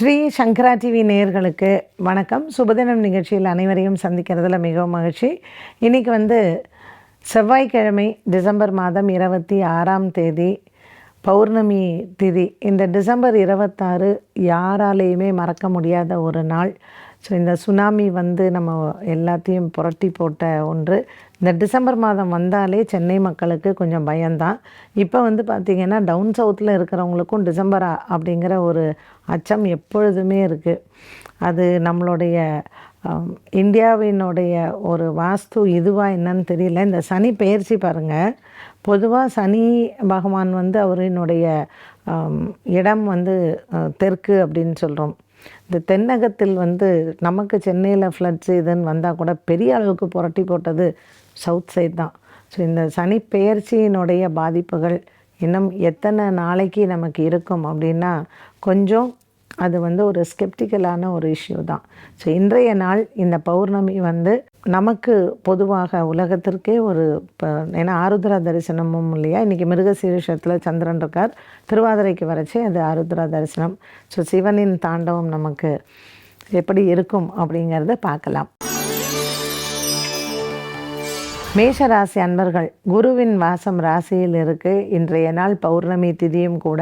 ஸ்ரீ சங்கரா TV நேயர்களுக்கு வணக்கம். சுபதினம் நிகழ்ச்சியில் அனைவரையும் சந்திக்கிறதுல மிகவும் மகிழ்ச்சி. இன்றைக்கி வந்து செவ்வாய்க்கிழமை டிசம்பர் மாதம் இருபத்தி ஆறாம் தேதி பௌர்ணமி திதி. இந்த டிசம்பர் இருபத்தாறு யாராலேயுமே மறக்க முடியாத ஒரு நாள். ஸோ இந்த சுனாமி வந்து நம்ம எல்லாத்தையும் புரட்டி போட்ட ஒன்று. இந்த டிசம்பர் மாதம் வந்தாலே சென்னை மக்களுக்கு கொஞ்சம் பயம்தான். இப்போ வந்து பார்த்திங்கன்னா டவுன் சவுத்தில் இருக்கிறவங்களுக்கும் டிசம்பர் அப்படிங்கிற ஒரு அச்சம் எப்பொழுதுமே இருக்குது அது நம்மளுடைய இந்தியாவினுடைய ஒரு வாஸ்து இதுவாக என்னன்னு தெரியல. இந்த சனி பெயர்ச்சி பாருங்கள் பொதுவாக சனி பகவான் வந்து அவரினுடைய இடம் வந்து தெற்கு அப்படின்னு சொல்கிறோம் இந்த தென்னகத்தில் வந்து நமக்கு சென்னையில் ஃப்ளட்ஸ் இதுன்னு வந்தால் கூட பெரிய அளவுக்கு புரட்டி போட்டது சவுத் சைட் தான். ஸோ இந்த சனி பெயர்ச்சியினுடைய பாதிப்புகள் இன்னும் எத்தனை நாளைக்கு நமக்கு இருக்கும் அப்படின்னா கொஞ்சம் அது வந்து ஒரு ஸ்கெப்டிக்கலான ஒரு இஷ்யூ தான். ஸோ இன்றைய நாள் இந்த பௌர்ணமி வந்து நமக்கு பொதுவாக உலகத்திற்கே ஒரு இப்போ ஏன்னா ஆருத்ரா தரிசனமும் இல்லையா? இன்றைக்கி மிருகசீரிஷத்தில் சந்திரன் இருக்கார். திருவாதிரைக்கு வரைச்சே அது ஆருத்ரா தரிசனம். ஸோ சிவனின் தாண்டவம் நமக்கு எப்படி இருக்கும் அப்படிங்கிறத பார்க்கலாம். மேஷராசி அன்பர்கள் குருவின் வாசம் ராசியில் இருக்கு. இன்றைய நாள் பௌர்ணமி திதியும் கூட.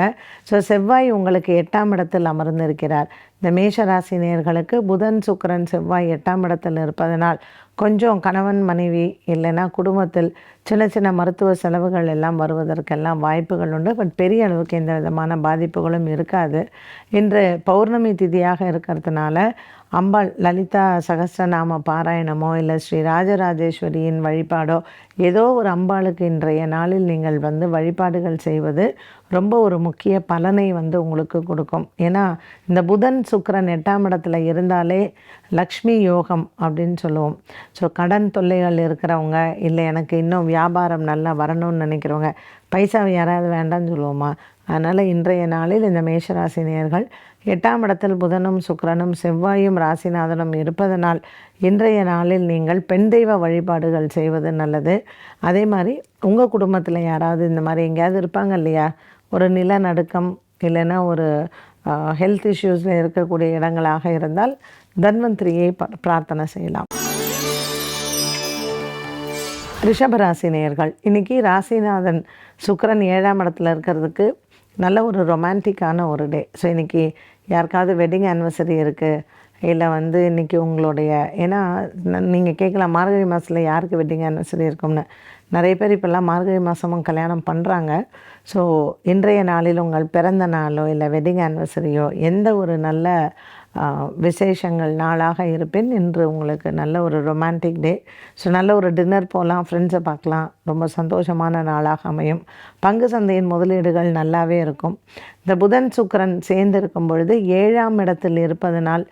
ஸோ செவ்வாய் உங்களுக்கு எட்டாம் இடத்தில் அமர்ந்திருக்கிறார். இந்த மேஷராசி நேர்களுக்கு புதன் சுக்கரன் செவ்வாய் எட்டாம் இடத்தில் இருப்பதனால் கொஞ்சம் கணவன் மனைவி இல்லைன்னா குடும்பத்தில் சின்ன சின்ன மருத்துவ செலவுகள் எல்லாம் வருவதற்கெல்லாம் வாய்ப்புகள் உண்டு. பட் பெரிய அளவுக்கு எந்த விதமான பாதிப்புகளும் இருக்காது. இன்று பௌர்ணமி திதியாக இருக்கிறதுனால அம்பாள் லலிதா சகஸ்ரநாம பாராயணமோ இல்லை ஸ்ரீ ராஜராஜேஸ்வரியின் வழிபாடோ ஏதோ ஒரு அம்பாளுக்கு இன்றைய நாளில் நீங்கள் வந்து வழிபாடுகள் செய்வது ரொம்ப ஒரு முக்கிய பலனை வந்து உங்களுக்கு கொடுக்கும். ஏன்னா இந்த புதன் சுக்கரன் எட்டாம் இடத்துல இருந்தாலே லக்ஷ்மி யோகம் அப்படின்னு சொல்லுவோம். ஸோ கடன் தொல்லைகள் இருக்கிறவங்க இல்லை எனக்கு இன்னும் வியாபாரம் நல்லா வரணும்னு நினைக்கிறவங்க பைசாவை யாராவது வேண்டாம்னு சொல்லுவோமா? அதனால் இன்றைய நாளில் இந்த மேஷராசினியர்கள் எட்டாம் இடத்தில் புதனும் சுக்கிரனும் செவ்வாயும் ராசிநாதனும் இருப்பதனால் இன்றைய நாளில் நீங்கள் பெண் தெய்வ வழிபாடுகள் செய்வது நல்லது. அதே மாதிரி உங்கள் குடும்பத்தில் யாராவது இந்த மாதிரி எங்கேயாவது இருப்பாங்க இல்லையா? ஒரு நிலநடுக்கம் இல்லைன்னா ஒரு ஹெல்த் இஷ்யூஸில் இருக்கக்கூடிய இடங்களாக இருந்தால் தன்வந்திரியை ப- பிரார்த்தனை செய்யலாம். ரிஷபராசி நேயர்கள் இன்னைக்கு ராசிநாதன் சுக்கரன் ஏழாம் இடத்துல இருக்கிறதுக்கு நல்ல ஒரு ரொமான்டிக்கான ஒரு டே ஸோ இன்றைக்கி யாருக்காவது வெட்டிங் ஆனிவர்சரி இருக்குது இல்லை வந்து இன்னைக்கு உங்களுடைய ஏன்னா நீங்கள் கேட்கலாம் மார்கழி மாதத்தில் யாருக்கு வெட்டிங் ஆனிவர்சரி இருக்கும்னு. நிறைய பேர் இப்போல்லாம் மார்கழி மாதமும் கல்யாணம் பண்ணுறாங்க ஸோ இன்றைய நாளில் உங்கள் பிறந்த நாளோ இல்லை வெட்டிங் ஆனிவர்சரியோ எந்த ஒரு நல்ல விசேஷங்கள் நாளாக இருப்பேன் இன்று உங்களுக்கு நல்ல ஒரு ரொமான்டிக் டே ஸோ நல்ல ஒரு டின்னர் போகலாம் ஃப்ரெண்ட்ஸை பார்க்கலாம். ரொம்ப சந்தோஷமான நாளாக அமையும். பங்கு சந்தையின் முதலீடுகள் நல்லாவே இருக்கும். இந்த புதன் சுக்கிரன் சேர்ந்து இருக்கும் பொழுது ஏழாம் இடத்தில் இருப்பதனால்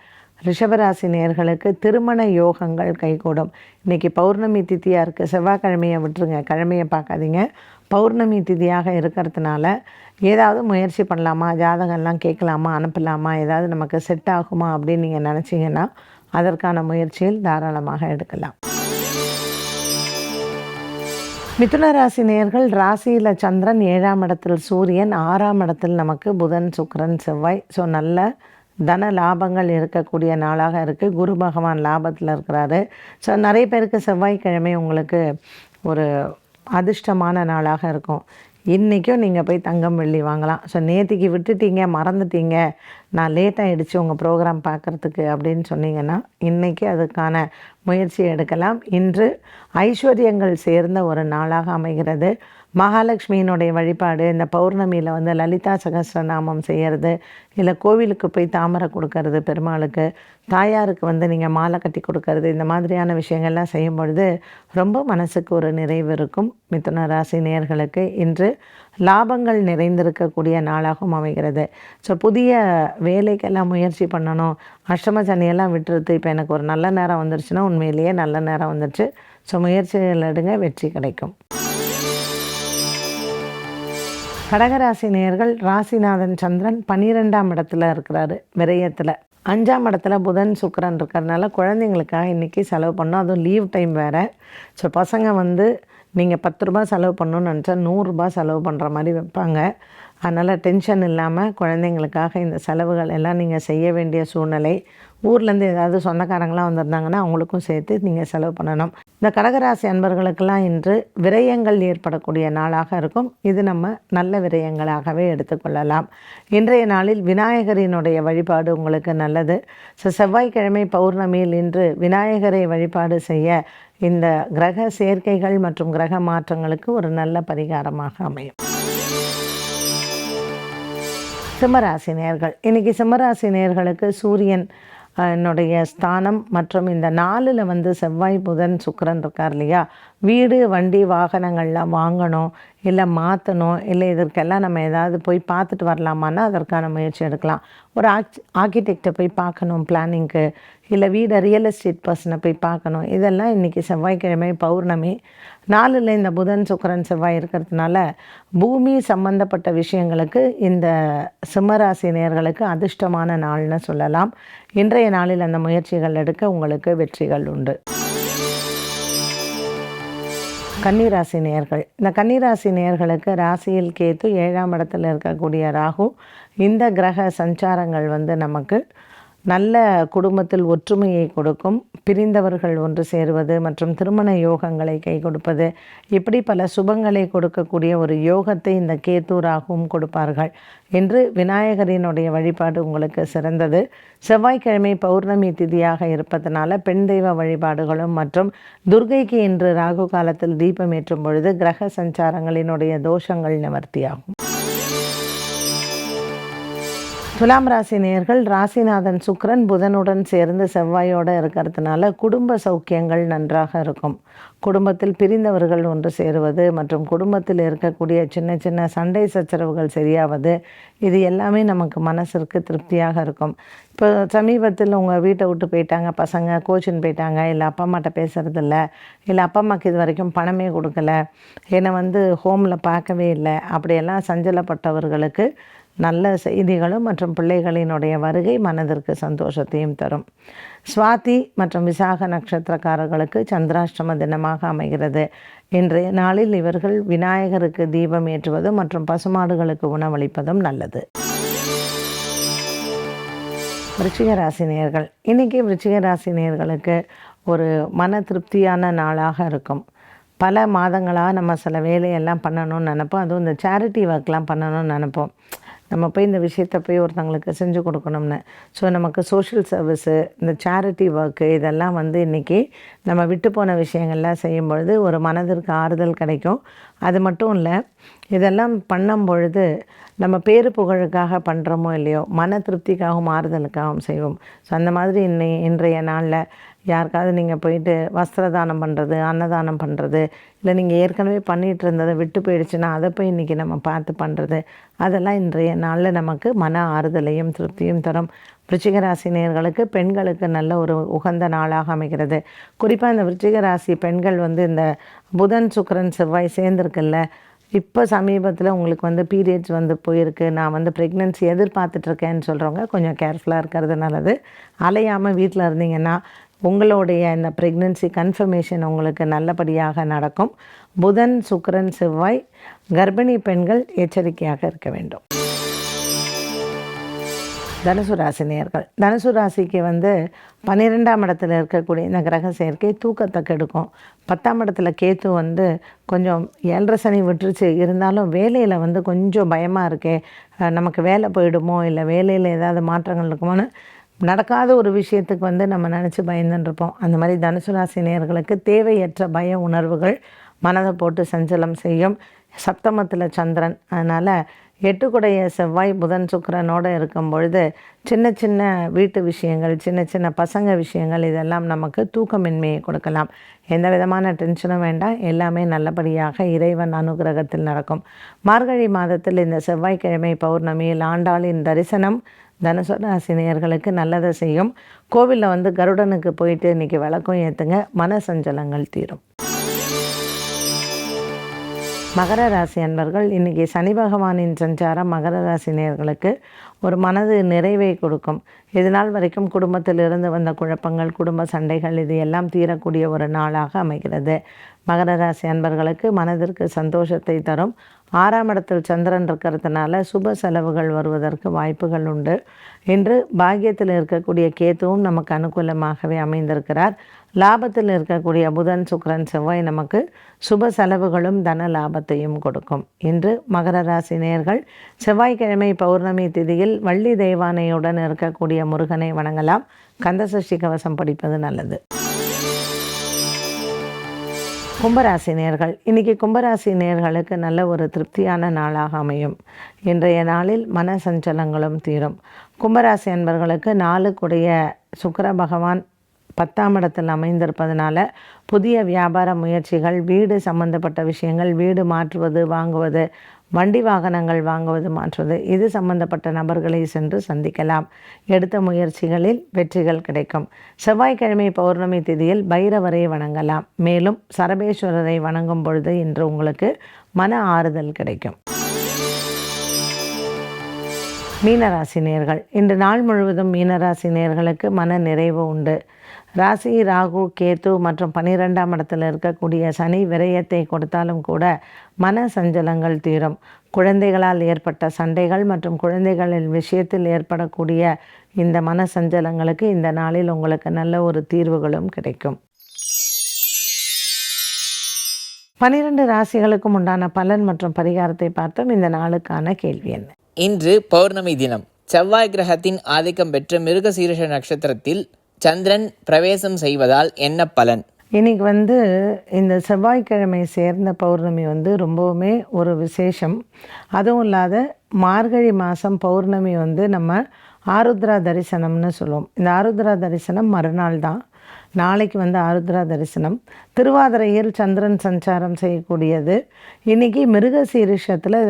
ரிஷபராசி நேர்களுக்கு திருமண யோகங்கள் கைகூடும். இன்றைக்கி பௌர்ணமி திதியாக இருக்குது செவ்வாய்க்கிழமையை விட்டுருங்க கிழமையை பார்க்காதீங்க. பௌர்ணமி திதியாக இருக்கிறதுனால ஏதாவது முயற்சி பண்ணலாமா ஜாதகம்லாம் கேட்கலாமா அனுப்பலாமா ஏதாவது நமக்கு செட் ஆகுமா அப்படின்னு நீங்கள் நினச்சிங்கன்னா அதற்கான முயற்சியில் தாராளமாக எடுக்கலாம். மிதுன ராசி நேயர்கள் ராசியில் சந்திரன் ஏழாம் இடத்தில் சூரியன் ஆறாம் இடத்தில் நமக்கு புதன் சுக்கரன் செவ்வாய். ஸோ நல்ல தன லாபங்கள் இருக்கக்கூடிய நாளாக இருக்குது குரு பகவான் லாபத்தில் இருக்கிறாரு. ஸோ நிறைய பேருக்கு செவ்வாய்க்கிழமை உங்களுக்கு ஒரு அதிர்ஷ்டமான நாளாக இருக்கும். இன்றைக்கும் நீங்கள் போய் தங்கம் வெள்ளி வாங்கலாம். ஸோ நேற்றுக்கு விட்டுட்டீங்க மறந்துட்டீங்க. நான் லேட் ஆகிடுச்சு உங்கள் ப்ரோக்ராம் பார்க்குறதுக்கு அப்படின்னு சொன்னீங்கன்னா இன்றைக்கி அதுக்கான முயற்சி எடுக்கலாம். இன்று ஐஸ்வர்யங்கள் சேர்ந்த ஒரு நாளாக அமைகிறது. மகாலட்சுமியினுடைய வழிபாடு இந்த பௌர்ணமியில் வந்து லலிதா சகஸ்ரநாமம் செய்கிறது இல்லை கோவிலுக்கு போய் தாமரை கொடுக்கறது பெருமாளுக்கு தாயாருக்கு வந்து நீங்கள் மாலை கட்டி கொடுக்கறது இந்த மாதிரியான விஷயங்கள்லாம் செய்யும் பொழுது ரொம்ப மனசுக்கு ஒரு நிறைவு இருக்கும். மிதுன ராசி நேர்களுக்கு இன்று லாபங்கள் நிறைந்திருக்கக்கூடிய நாளாகவும் அமைகிறது. ஸோ புதிய வேலைக்கெல்லாம் முயற்சி பண்ணணும். அஷ்டம சனியெல்லாம் விட்டுறது இப்போ எனக்கு ஒரு நல்ல நேரம் வந்துருச்சுன்னா உண்மையிலேயே நல்ல நேரம் வந்துருச்சு. ஸோ முயற்சிகள் எடுங்க வெற்றி கிடைக்கும். கடகராசி நேர்கள் ராசிநாதன் சந்திரன் பன்னிரெண்டாம் இடத்துல இருக்கிறாரு விரயத்தில். அஞ்சாம் இடத்துல புதன் சுக்கரன் இருக்கிறதுனால குழந்தைங்களுக்காக இன்றைக்கி செலவு பண்ணோம் அதுவும் லீவ் டைம் வேறு. ஸோ பசங்க வந்து நீங்கள் பத்து ரூபா செலவு பண்ணணும்னு நினச்சா நூறுரூபா செலவு பண்ணுற மாதிரி வைப்பாங்க. அதனால் டென்ஷன் இல்லாமல் குழந்தைங்களுக்காக இந்த செலவுகள் எல்லாம் நீங்கள் செய்ய வேண்டிய சூழ்நிலை. ஊர்லேருந்து ஏதாவது சொந்தக்காரங்களாம் வந்திருந்தாங்கன்னா அவங்களுக்கும் சேர்த்து நீங்கள் செலவு பண்ணணும். இந்த கடகராசி அன்பர்களுக்கெல்லாம் இன்று விரயங்கள் ஏற்படக்கூடிய நாளாக இருக்கும். இது நம்ம நல்ல விரயங்களாகவே எடுத்துக்கொள்ளலாம் இன்றைய நாளில் விநாயகரினுடைய வழிபாடு உங்களுக்கு நல்லது. ஸோ செவ்வாய்க்கிழமை பௌர்ணமியில் இன்று விநாயகரை வழிபாடு செய்ய இந்த கிரக சேர்க்கைகள் மற்றும் கிரக மாற்றங்களுக்கு ஒரு நல்ல பரிகாரமாக அமையும். சிம்மராசி நேர்கள். இன்றைக்கி சிம்மராசி நேர்களுக்கு சூரியன் என்னுடைய ஸ்தானம் மற்றும் இந்த நாலில் வந்து செவ்வாய் புதன் சுக்கரன் இருக்கார் இல்லையா? வீடு வண்டி வாகனங்கள்லாம் வாங்கணும் இல்லை மாற்றணும் இல்லை இதற்கெல்லாம் நம்ம ஏதாவது போய் பார்த்துட்டு வரலாமான்னா அதற்கான முயற்சி எடுக்கலாம். ஒரு ஆர்க் ஆர்கிடெக்டை போய் பார்க்கணும் பிளானிங்க்கு இல்லை வீடை ரியல் எஸ்டேட் பர்சனை போய் பார்க்கணும். இதெல்லாம் இன்றைக்கி செவ்வாய்க்கிழமை பௌர்ணமி. நாலில் இந்த புதன் சுக்கரன் செவ்வாய் இருக்கிறதுனால பூமி சம்பந்தப்பட்ட விஷயங்களுக்கு இந்த சிம்மராசி நேர்களுக்கு அதிர்ஷ்டமான நாள்னு சொல்லலாம். இன்றைய நாளில் அந்த முயற்சிகள் எடுக்க உங்களுக்கு வெற்றிகள் உண்டு. கன்னிராசி நேயர்கள். இந்த கன்னிராசி நேயர்களுக்கு ராசியில் கேத்து ஏழாம் இடத்துல இருக்கக்கூடிய ராகு இந்த கிரக சஞ்சாரங்கள் வந்து நமக்கு நல்ல குடும்பத்தில் ஒற்றுமையை கொடுக்கும் பிரிந்தவர்கள் ஒன்று சேருவது மற்றும் திருமண யோகங்களை கை கொடுப்பது. இப்படி பல சுபங்களை கொடுக்கக்கூடிய ஒரு யோகத்தை இந்த கேத்தூராகவும் கொடுப்பார்கள் என்று விநாயகரினுடைய வழிபாடு உங்களுக்கு சிறந்தது. செவ்வாய்க்கிழமை பௌர்ணமி திதியாக இருப்பதனால பெண் தெய்வ வழிபாடுகளும் மற்றும் துர்கைக்கு இன்று ராகு காலத்தில் தீபம் ஏற்றும் பொழுது கிரக சஞ்சாரங்களினுடைய தோஷங்கள் நிவர்த்தியாகும். துலாம் ராசி நேர்கள் ராசிநாதன் சுக்கரன் புதனுடன் சேர்ந்து செவ்வாயோடு இருக்கிறதுனால குடும்ப சௌக்கியங்கள் நன்றாக இருக்கும். குடும்பத்தில் பிரிந்தவர்கள் ஒன்று சேருவது மற்றும் குடும்பத்தில் இருக்கக்கூடிய சின்ன சின்ன சண்டை சச்சரவுகள் சரியாவது இது எல்லாமே நமக்கு மனசிற்கு திருப்தியாக இருக்கும். இப்போ சமீபத்தில் உங்கள் வீட்டை விட்டு போயிட்டாங்க பசங்க கோச்சின் போயிட்டாங்க இல்லை அப்பா அம்மாட்ட பேசுகிறதில்ல இல்லை அப்பா அம்மாவுக்கு இது வரைக்கும் பணமே கொடுக்கல என்னை வந்து ஹோமில் பார்க்கவே இல்லை அப்படியெல்லாம் சஞ்சலப்பட்டவர்களுக்கு நல்ல செய்திகளும் மற்றும் பிள்ளைகளினுடைய வருகை மனதிற்கு சந்தோஷத்தையும் தரும். சுவாதி மற்றும் விசாக நட்சத்திரக்காரர்களுக்கு சந்திராஷ்டம தினமாக அமைகிறது. இன்றைய நாளில் இவர்கள் விநாயகருக்கு தீபம் ஏற்றுவது மற்றும் பசுமாடுகளுக்கு உணவளிப்பதும் நல்லது. விருச்சிக ராசி இன்றைக்கி விருச்சிக ராசி ஒரு மன திருப்தியான நாளாக இருக்கும். பல மாதங்களாக நம்ம சில வேலையெல்லாம் பண்ணணும்னு நினப்போம். அதுவும் இந்த சேரிட்டி ஒர்க்லாம் பண்ணணும்னு நினைப்போம். நம்ம போய் இந்த விஷயத்தை போய் ஒருத்தங்களுக்கு செஞ்சு கொடுக்கணும்னு. ஸோ நமக்கு சோஷியல் சர்வீஸு இந்த சேரிட்டி ஒர்க்கு இதெல்லாம் வந்து இன்றைக்கி நம்ம விட்டு போன விஷயங்கள்லாம் செய்யும் பொழுது ஒரு மனதிற்கு ஆறுதல் கிடைக்கும். அது மட்டும் இல்லை இதெல்லாம் பண்ணும் பொழுது நம்ம பேரு புகழுக்காக பண்ணுறோமோ இல்லையோ மன திருப்திக்காகவும் ஆறுதலுக்காகவும் செய்வோம். ஸோ அந்த மாதிரி இன்னை இன்றைய நாளில் யாருக்காவது நீங்கள் போயிட்டு வஸ்திர தானம் பண்ணுறது அன்னதானம் பண்ணுறது இல்லை நீங்கள் ஏற்கனவே பண்ணிகிட்டு இருந்ததை விட்டு போயிடுச்சுன்னா அதை போய் இன்றைக்கி நம்ம பார்த்து பண்ணுறது அதெல்லாம் இன்றைய நாளில் நமக்கு மன ஆறுதலையும் திருப்தியும் தரும். விருச்சிக ராசி பெண்களுக்கு நல்ல ஒரு உகந்த நாளாக அமைகிறது. குறிப்பாக இந்த விருச்சிகராசி பெண்கள் வந்து இந்த புதன் சுக்கரன் செவ்வாய் சேர்ந்துருக்குல்ல. இப்போ சமீபத்தில் உங்களுக்கு வந்து பீரியட்ஸ் வந்து போயிருக்கு. நான் வந்து ப்ரெக்னென்சி எதிர்பார்த்துட்ருக்கேன்னு சொல்கிறவங்க கொஞ்சம் கேர்ஃபுல்லாக இருக்கிறது நல்லது. அலையாமல் வீட்டில் இருந்தீங்கன்னா உங்களுடைய இந்த ப்ரெக்னென்சி கன்ஃபர்மேஷன் உங்களுக்கு நல்லபடியாக நடக்கும். புதன் சுக்கரன் செவ்வாய் கர்ப்பிணி பெண்கள் எச்சரிக்கையாக இருக்க வேண்டும். தனுசு ராசி நேர்கள் தனுசு ராசிக்கு வந்து பன்னிரெண்டாம் இடத்துல இருக்கக்கூடிய இந்த கிரக சேர்க்கை தூக்கத்தை கெடுக்கும். பத்தாம் இடத்துல கேத்து வந்து கொஞ்சம் ஏழரை சனி விட்டுருச்சு. இருந்தாலும் வேலையில் வந்து கொஞ்சம் பயமாக இருக்கே. நமக்கு வேலை போயிடுமோ? இல்லை வேலையில் ஏதாவது மாற்றங்கள் இருக்குமோன்னு நடக்காத ஒரு விஷயத்துக்கு வந்து நம்ம நினச்சி பயந்துருப்போம். அந்த மாதிரி தனுசு ராசி நேர்களுக்கு தேவையற்ற பய உணர்வுகள் மனதை போட்டு சஞ்சலம் செய்யும். சப்தமத்தில் சந்திரன். அதனால் எட்டுக்குடைய செவ்வாய் புதன் சுக்கரனோடு இருக்கும் பொழுது சின்ன சின்ன வீட்டு விஷயங்கள் சின்ன சின்ன பசங்க விஷயங்கள் இதெல்லாம் நமக்கு தூக்கமின்மையை கொடுக்கலாம். எந்த விதமான டென்ஷனும் வேண்டாம். எல்லாமே நல்லபடியாக இறைவன் அனுகிரகத்தில் நடக்கும். மார்கழி மாதத்தில் இந்த செவ்வாய்க்கிழமை பௌர்ணமியில் ஆண்டாளின் தரிசனம் தனுசு ராசினியர்களுக்கு நல்லதை செய்யும். கோவிலில் வந்து கருடனுக்கு போயிட்டு இன்றைக்கி விளக்கம் ஏற்றுங்க மன சஞ்சலங்கள் தீரும். மகர ராசி அன்பர்கள் இன்றைக்கி சனி பகவானின் சஞ்சாரம் மகர ராசி நேர்களுக்கு ஒரு மனது நிறைவை கொடுக்கும். இதனால் வரைக்கும் குடும்பத்தில் இருந்து வந்த குழப்பங்கள் குடும்ப சண்டைகள் இது எல்லாம் தீரக்கூடிய ஒரு நாளாக அமைகிறது. மகர ராசி அன்பர்களுக்கு மனதிற்கு சந்தோஷத்தை தரும். ஆறாம் இடத்தில் சந்திரன் இருக்கிறதுனால சுப செலவுகள் வருவதற்கு வாய்ப்புகள் உண்டு. இன்று பாக்கியத்தில் இருக்கக்கூடிய கேத்துவும் நமக்கு அனுகூலமாகவே அமைந்திருக்கிறார். லாபத்தில் இருக்கக்கூடிய புதன் சுக்கரன் செவ்வாய் நமக்கு சுப செலவுகளும் தன லாபத்தையும் கொடுக்கும். இன்று மகர ராசி நேயர்கள் செவ்வாய்க்கிழமை பௌர்ணமி திதியில் வள்ளி தெய்வானையுடன் இருக்கக்கூடிய முருகனை வணங்கலாம். கந்தசஷ்டி கவசம் படிப்பது நல்லது. கும்பராசி நேர்கள் இன்றைக்கி கும்பராசி நேர்களுக்கு நல்ல ஒரு திருப்தியான நாளாக அமையும். இன்றைய நாளில் மன சஞ்சலங்களும் தீரும். கும்பராசி அன்பர்களுக்கு நாளுக்குடைய சுக்கர பகவான் பத்தாம் இடத்தில் அமைந்திருப்பதனால புதிய வியாபார முயற்சிகள் வீடு சம்பந்தப்பட்ட விஷயங்கள் வீடு மாற்றுவது வாங்குவது வண்டி வாகனங்கள் வாங்குவது மாற்றுவது இது சம்பந்தப்பட்ட நபர்களை சென்று சந்திக்கலாம். எடுத்த முயற்சிகளில் வெற்றிகள் கிடைக்கும். செவ்வாய்க்கிழமை பௌர்ணமி திதியில் பைரவரை வணங்கலாம். மேலும் சரபேஸ்வரரை வணங்கும் பொழுது இன்று உங்களுக்கு மன ஆறுதல் கிடைக்கும். மீனராசி நேர்கள். இன்று நாள் முழுவதும் மீனராசி நேர்களுக்கு மன நிறைவு உண்டு. ராசி ராகு கேத்து மற்றும் பனிரெண்டாம் இடத்தில் இருக்கக்கூடிய சனி விரயத்தை கொடுத்தாலும் கூட மன சஞ்சலங்கள் தீரும். குழந்தைகளால் ஏற்பட்ட சண்டைகள் மற்றும் குழந்தைகளின் விஷயத்தில் ஏற்படக்கூடிய இந்த மன சஞ்சலங்களுக்கு இந்த நாளில் உங்களுக்கு நல்ல ஒரு தீர்வுகளும் கிடைக்கும். பனிரெண்டு ராசிகளுக்கும் உண்டான பலன் மற்றும் பரிகாரத்தை பார்த்தோம். இந்த நாளுக்கான கேள்வி என்ன? இன்று பௌர்ணமி தினம். செவ்வாய் கிரகத்தின் ஆதிக்கம் பெற்ற மிருகசீரிஷ நட்சத்திரத்தில் சந்திரன் பிரவேசம் செய்வதால் என்ன பலன்? இன்னைக்கு வந்து இந்த செவ்வாய்க்கிழமை சேர்ந்த பௌர்ணமி வந்து ரொம்பவுமே ஒரு விசேஷம். அதுவும் இல்லாத மார்கழி மாதம் பௌர்ணமி வந்து நம்ம ஆருத்ரா தரிசனம்னு சொல்லுவோம். இந்த ஆருத்ரா தரிசனம் மறுநாள் தான் நாளைக்கு வந்து ஆருத்ரா தரிசனம். திருவாதிரையில் சந்திரன் சஞ்சாரம் செய்யக்கூடியது. இன்றைக்கி மிருகசீரிஷத்தில்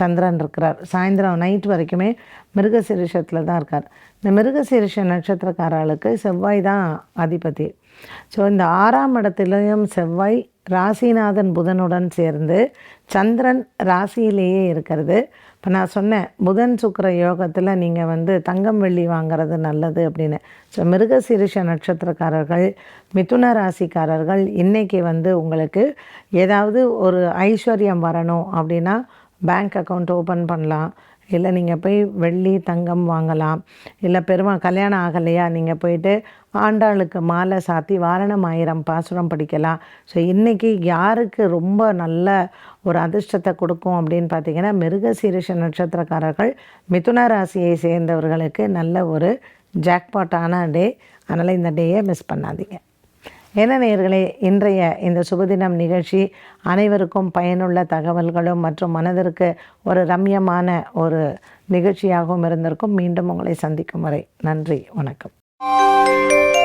சந்திரன் இருக்கிறார். சாயந்தரம் நைட் வரைக்குமே மிருகசீரிஷத்தில் தான் இருக்கார். இந்த மிருகசீரிஷ நட்சத்திரக்காரர்களுக்கு செவ்வாய் தான் அதிபதி ஸோ இந்த ஆறாம் இடத்துலையும் செவ்வாய் ராசிநாதன் புதனுடன் சேர்ந்து சந்திரன் ராசியிலேயே இருக்கிறது. இப்போ நான் சொன்னேன் புதன் சுக்கர யோகத்தில் நீங்கள் வந்து தங்கம் வெள்ளி வாங்குறது நல்லது அப்படின்னு. ஸோ மிருகசீரிஷ நட்சத்திரக்காரர்கள் மிதுன ராசிக்காரர்கள் இன்றைக்கி வந்து உங்களுக்கு ஏதாவது ஒரு ஐஸ்வர்யம் வரணும் அப்படின்னா பேங்க் அக்கௌண்ட் ஓப்பன் பண்ணலாம். இல்லை நீங்கள் போய் வெள்ளி தங்கம் வாங்கலாம். இல்லை பெருமா கல்யாணம் ஆகலையா நீங்கள் போயிட்டு ஆண்டாளுக்கு மாலை சாத்தி வாரணம் ஆயிரம் பாசுரம் படிக்கலாம். ஸோ இன்றைக்கி யாருக்கு ரொம்ப நல்ல ஒரு அதிர்ஷ்டத்தை கொடுக்கும் அப்படின்னு பார்த்தீங்கன்னா மிருகசீரிஷ நட்சத்திரக்காரர்கள் மிதுன ராசியை சேர்ந்தவர்களுக்கு நல்ல ஒரு ஜாக்பாட்டான டே அதனால் இந்த டேயை மிஸ் பண்ணாதீங்க. என்ன நேயர்களே இன்றைய இந்த சுபதினம் நிகழ்ச்சி அனைவருக்கும் பயனுள்ள தகவல்களும் மற்றும் மனதிற்கு ஒரு ரம்யமான ஒரு நிகழ்ச்சியாகவும் இருந்திருக்கும். மீண்டும் உங்களை சந்திக்கும் வரை நன்றி வணக்கம். Música